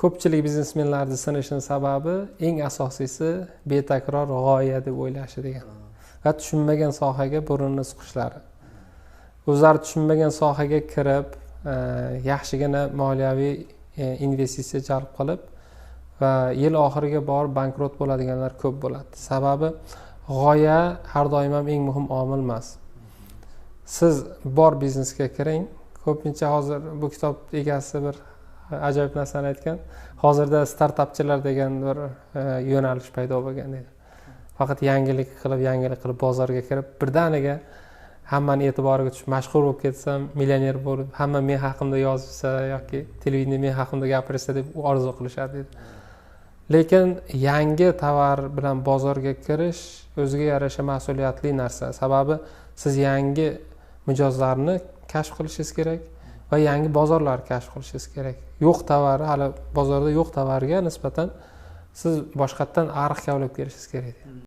ko'pchilik biznesmenlarni sinishini sababi eng asosiysi betakror g'oya deb o'ylashi degan va tushunmagan sohaga burunni suqishlari o'zlari tushunmagan sohaga kirib e, yaxshigina moliyaviy e, investitsiya jalb qilib va yil oxiriga borib bankrot bo'ladiganlar ko'p bo'ladi. Sababi g'oya har doim ham eng muhim omil emas. Siz bor biznesga kiring ko'pincha hozir bu kitob egasi bir ajoyib narsani aytgan. Hozirda startapchilar degan bir e, yo'nalish paydo bo'lgan deydi faqat yangilik qilib yangilik qilib bozorga kirib birdaniga hammani e'tiboriga tushib mashhur bo'lib ketsam millioner bo'lib hamma men haqimda yozishsa yoki televideniye men haqimda gapirsa deb orzu qilishadi deydi lekin yangi tovar bilan bozorga kirish o'ziga yarasha mas'uliyatli narsa. Sababi siz yangi mijozlarni kashf qilishingiz kerak. Va yangi bozorlarni kashf qilishingiz kerak. Yo'q tovar hali bozorda yo'q tovarga nisbatan siz boshqatdan ariq kavlab kelishingiz kerak.